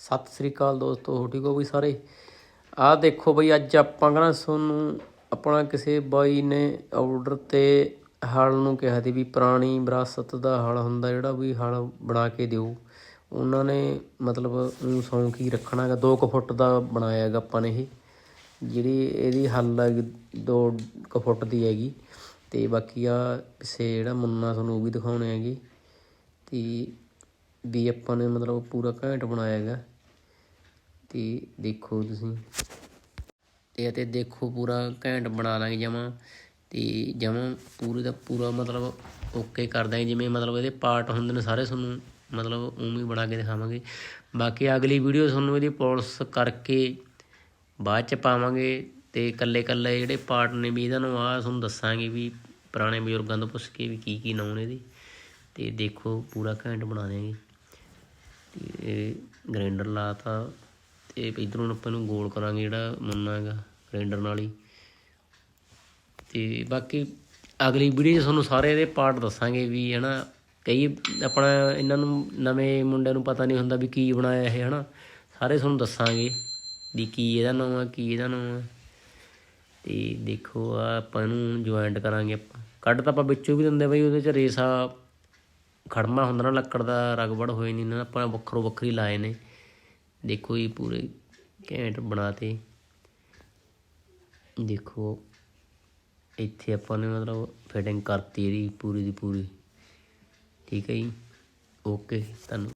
ਸਤਿ ਸ੍ਰੀ ਅਕਾਲ ਦੋਸਤੋ ਠੀਕ ਹੋ ਬਈ ਸਾਰੇ? ਆਹ ਦੇਖੋ ਬਈ, ਅੱਜ ਆਪਾਂ ਕਹਣਾ ਤੁਹਾਨੂੰ ਆਪਣਾ ਕਿਸੇ ਬਾਈ ਨੇ ਆਰਡਰ ਤੇ ਹਲ ਨੂੰ ਕਿਹਾ ਸੀ ਵੀ ਪੁਰਾਣੀ ਵਿਰਾਸਤ ਦਾ ਹਲ ਹੁੰਦਾ ਜਿਹੜਾ ਵੀ ਹਲ ਬਣਾ ਕੇ ਦਿਓ। ਉਹਨਾਂ ਨੇ ਮਤਲਬ ਉਹ ਸੌਂਕ ਹੀ ਰੱਖਣਾ ਹੈਗਾ 2 ਫੁੱਟ ਦਾ ਬਣਾਇਆ ਹੈਗਾ ਆਪਾਂ ਨੇ ਇਹ, ਜਿਹੜੀ ਇਹਦੀ ਹੱਲ ਹੈ 2 ਫੁੱਟ ਦੀ ਹੈਗੀ। ਤੇ ਬਾਕੀ ਆ ਪਿੱਛੇ ਜਿਹੜਾ ਮੁੰਨਾ ਤੁਹਾਨੂੰ ਉਹ ਵੀ ਦਿਖਾਉਣੇ ਹੈਗੇ। ਤੇ ਵੀ ਆਪਾਂ ਨੇ ਮਤਲਬ ਪੂਰਾ ਘੈਂਟ ਬਣਾਇਆ ਹੈਗਾ। ਤੇ ਦੇਖੋ ਤੁਸੀਂ। ਤੇ ਅਤੇ ਦੇਖੋ ਪੂਰਾ ਘੈਂਟ ਬਣਾ ਲਾਂਗੇ ਜਮਾਂ। ਤੇ ਜਮਾਂ ਪੂਰੇ ਦਾ ਪੂਰਾ ਮਤਲਬ ਓਕੇ ਕਰ ਦਾਂਗੇ। ਜਿਵੇਂ ਮਤਲਬ ਇਹਦੇ ਪਾਰਟ ਹੁੰਦੇ ਨੇ ਸਾਰੇ ਤੁਹਾਨੂੰ ਮਤਲਬ ਉਵੇਂ ਬਣਾ ਕੇ ਦਿਖਾਵਾਂਗੇ। ਬਾਕੀ ਅਗਲੀ ਵੀਡੀਓ ਤੁਹਾਨੂੰ ਇਹਦੀ ਪੋਲਿਸ ਕਰਕੇ ਬਾਅਦ ਚ ਪਾਵਾਂਗੇ। ਤੇ ਕੱਲੇ ਕੱਲੇ ਜਿਹੜੇ ਪਾਰਟ ਨੇ ਵੀ ਇਹਨਾਂ ਨੂੰ ਆ ਤੁਹਾਨੂੰ ਦੱਸਾਂਗੇ ਵੀ ਪੁਰਾਣੇ ਬਜ਼ੁਰਗਾਂ ਤੋਂ ਪੁੱਛ ਕੇ ਵੀ ਕੀ ਕੀ ਨਾਮ ਨੇ ਇਹਦੇ। ਤੇ ਦੇਖੋ ਪੂਰਾ ਘੈਂਟ ਬਣਾ ਦੇਾਂਗੇ ਤੇ ਇਹ ਗ੍ਰਾਈਂਡਰ ਲਾਤਾ ਤੇ ਇਧਰੋਂ ਆਪਾਂ ਨੂੰ ਗੋਲ ਕਰਾਂਗੇ ਜਿਹੜਾ ਮੁੰਨਾ ਹੈਗਾ ਗ੍ਰਾਈਂਡਰ ਨਾਲ ਹੀ। ਤੇ ਬਾਕੀ ਅਗਲੀ ਵੀਡੀਓ 'ਚ ਤੁਹਾਨੂੰ ਸਾਰੇ ਇਹਦੇ ਪਾਰਟ ਦੱਸਾਂਗੇ ਵੀ ਹਨਾ, ਕਈ ਆਪਣਾ ਇਹਨਾਂ ਨੂੰ ਨਵੇਂ ਮੁੰਡਿਆਂ ਨੂੰ ਪਤਾ ਨਹੀਂ ਹੁੰਦਾ ਵੀ ਕੀ ਬਣਾਇਆ ਇਹ ਹਨਾ, ਸਾਰੇ ਤੁਹਾਨੂੰ ਦੱਸਾਂਗੇ ਵੀ ਕੀ ਇਹਦਾ ਨਾਮ ਆ, ਕੀ ਇਹਦਾ ਨਾਮ ਆ। ਤੇ ਦੇਖੋ ਆ ਆਪਾਂ ਇਹਨੂੰ ਜੁਆਇੰਟ ਕਰਾਂਗੇ ਆਪਾਂ। ਕੱਢ ਤਾਂ ਆਪਾਂ ਵਿੱਚੋਂ ਵੀ ਦਿੰਦੇ ਬਈ, ਉਹਦੇ ਚ ਰੇਸਾ ਖੜਮਾ ਹੁੰਦਾ ਨਾ ਲੱਕੜ ਦਾ, ਰਗਬੜ ਹੋਏ ਨਹੀਂ ਨਾ, ਆਪਾਂ ਵੱਖਰੋ ਵੱਖਰੀ ਲਾਏ ਨੇ। ਦੇਖੋ ਇਹ ਪੂਰੇ ਘੈਂਟ ਬਣਾਤੇ। ਦੇਖੋ, ਇੱਥੇ ਆਪਾਂ ਨੇ ਮਤਲਬ ਫਿਟਿੰਗ ਕਰਤੀ ਇਹਦੀ ਪੂਰੀ ਦੀ ਪੂਰੀ। ਠੀਕ ਹੈ ਜੀ? ਓਕੇ ਤੁਹਾਨੂੰ